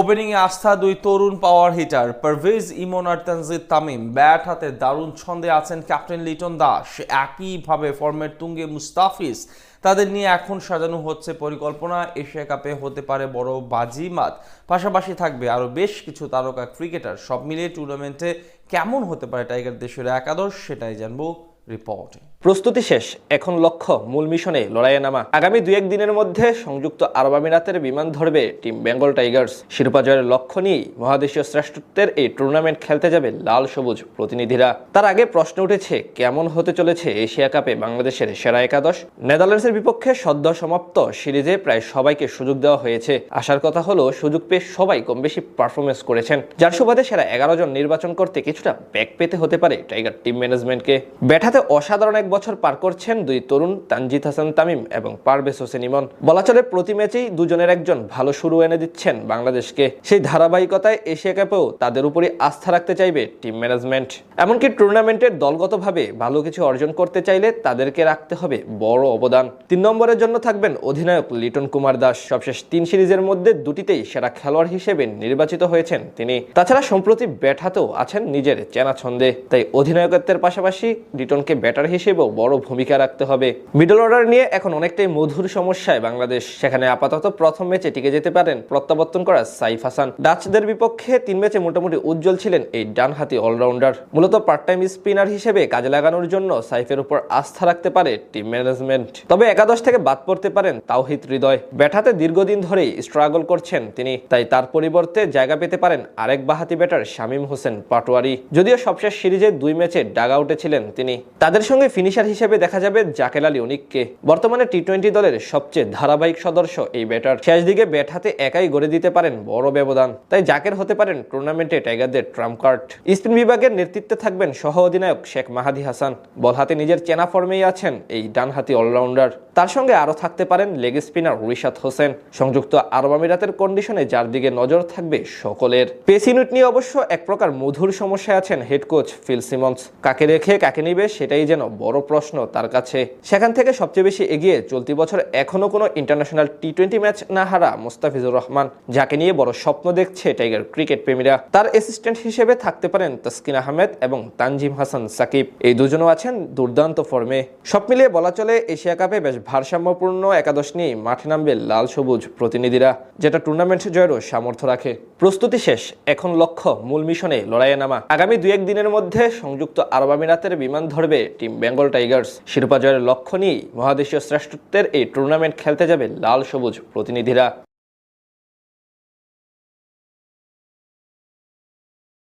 ওপেনিংয়ে আস্থা দুই তরুণ পাওয়ার হিটার পারভেজ ইমন আর তানজিদ তামিম ব্যাট হাতে দারুণ ছন্দে আছেন ক্যাপ্টেন লিটন দাস একইভাবে ফর্মের তুঙ্গে মুস্তাফিজ। তাদের নিয়ে এখন সাজানো হচ্ছে পরিকল্পনা। এশিয়া কাপে হতে পারে বড় বাজি বাজিমাত। পাশাপাশি থাকবে আরও বেশ কিছু তারকা ক্রিকেটার সব মিলিয়ে টুর্নামেন্টে কেমন হতে পারে টাইগার দেশের একাদশ, সেটাই জানব রিপোর্টে প্রস্তুতি শেষ, এখন লক্ষ্য মূল মিশনে লড়াইয়ে নামা। আগামী দুই এক দিনের মধ্যে সংযুক্ত আরব আমিরাতের বিমান ধরবে টিম বেঙ্গল টাইগার্স। শিরোপা জয়ের লক্ষ্য নিয়েই মহাদেশীয় শ্রেষ্ঠত্বের এই টুর্নামেন্ট খেলতে যাবে লাল সবুজ প্রতিনিধিরা। তার আগে প্রশ্ন উঠেছে, কেমন হতে চলেছে এশিয়া কাপে বাংলাদেশের সেরা একাদশ? নেদারল্যান্ডসের বিপক্ষে সদ্য সমাপ্ত সিরিজে প্রায় সবাইকে সুযোগ দেওয়া হয়েছে। আসার কথা হলো, সুযোগ পেয়ে সবাই কম বেশি পারফরমেন্স করেছেন। যার সুবাদে সেরা এগারো জন নির্বাচন করতে কিছুটা ব্যাক পেতে হতে পারে টাইগার টিম ম্যানেজমেন্টকে। ব্যাট হাতে অসাধারণ এক বছর পার করছেন দুই তরুণ, তানজিদ হাসান তামিম এবং পারভেজ হোসেন ইমন। বলা চলে প্রতি ম্যাচেই দুজনের একজন ভালো শুরু এনে দিচ্ছেন বাংলাদেশকে। সেই ধারাবাহিকতায় এশিয়া কাপেও তাদের উপরই আস্থা রাখতে চাইবে টিম ম্যানেজমেন্ট। এমনকি টুর্নামেন্টের দলগতভাবে ভালো কিছু অর্জন করতে চাইলে তাদেরকে রাখতে হবে বড় অবদান। তিন নম্বরের জন্য থাকবেন অধিনায়ক লিটন কুমার দাস। সবশেষ তিন সিরিজের মধ্যে দুটিতেই সেরা খেলোয়াড় হিসেবে নির্বাচিত হয়েছেন তিনি। তাছাড়া সম্প্রতি ব্যাট হাতেও আছেন নিজের চেনা ছন্দে। তাই অধিনায়কত্বের পাশাপাশি লিটনকে ব্যাটার হিসেবেও বড় ভূমিকা রাখতে হবে। মিডল অর্ডার নিয়ে এখন অনেকটাই মধুর সমস্যায় বাংলাদেশ। সেখানে আপাতত প্রথম ম্যাচে টিকে যেতে পারেন প্রত্যাবর্তন করা সাইফ হাসান। ডাচদের বিপক্ষে তিন ম্যাচে মোটামুটি উজ্জ্বল ছিলেন এই ডানহাতি অলরাউন্ডার মূলত পার্ট টাইম স্পিনার হিসেবে কাজে লাগানোর জন্য সাইফের উপর আস্থা রাখতে পারে টিম ম্যানেজমেন্ট তবে একাদশ থেকে বাদ পড়তে পারেন তাওহিদ হৃদয়। ব্যাটাতে দীর্ঘদিন ধরেই স্ট্রাগল করছেন তিনি, তাই তার পরিবর্তে জায়গা পেতে পারেন আরেক বাহাতি ব্যাটার শামীম হোসেন পাটোয়ারি। যদিও সবশেষ সিরিজে দুই ম্যাচে ডাগ আউটে ছিলেন তিনি। তাদের সঙ্গে ফিনিশার হিসেবে দেখা যাবে জাকেল আলী অনিককে বর্তমানে টি টোয়েন্টি দলের সবচেয়ে ধারাবাহিক সদস্য এই ব্যাটার। শেষ দিকে ব্যাট হাতে একাই গড়ে দিতে পারেন বড় ব্যবধান। তাই জাকের হতে পারেন টুর্নামেন্টে টাইগারদের ট্রাম্প কার্ড। স্পিন বিভাগের নেতৃত্বে থাকবেন সহ অধিনায়ক শেখ মাহাদি হাসান। বল হাতে নিজের চেনা ফর্মেই আছেন এই ডানহাতি অলরাউন্ডার। তার সঙ্গে আরও থাকতে পারেন লেগ স্পিনার রিশাদ হোসেন। সংযুক্ত আরব আমিরাতের কন্ডিশনে যার দিকে নজর থাকবে সকলের। পেস নিয়ে অবশ্য এক প্রকার মধুর সমস্যায় আছেন হেড কোচ ফিল সিমন্স। কাকে রেখে কাকে নিবে সেটাই যেন বড় প্রশ্ন তার কাছে। সেখান থেকে সবচেয়ে বেশি এগিয়ে চলতি বছর এখনও কোনো ইন্টারন্যাশনাল টি টোয়েন্টি ম্যাচ না হারা মুস্তাফিজুর রহমান, যাকে নিয়ে বড় স্বপ্ন দেখছে টাইগার ক্রিকেট প্রেমীরা। তার অ্যাসিস্ট্যান্ট হিসেবে থাকতে পারেন তাসকিন আহমেদ এবং তানজিম হাসান সাকিব। এই দুজনও আছেন দুর্দান্ত ফর্মে সব মিলিয়ে বলা চলে, এশিয়া কাপে বেশ ভারসাম্যপূর্ণ একাদশ নিয়ে মাঠে নামবে লাল সবুজ প্রতিনিধিরা, যেটা টুর্নামেন্ট জয়েরও সামর্থ্য রাখে। প্রস্তুতি শেষ, এখন লক্ষ্য মূল মিশনে লড়াইয়ে নামা। আগামী দুই এক দিনের মধ্যে সংযুক্ত আরব আমিরাতের বিমান ধরবে টিম বেঙ্গল টাইগার্স শিরোপা জয়ের লক্ষ্য নিয়েই মহাদেশীয় শ্রেষ্ঠত্বের এই টুর্নামেন্ট খেলতে যাবে লাল সবুজ প্রতিনিধিরা।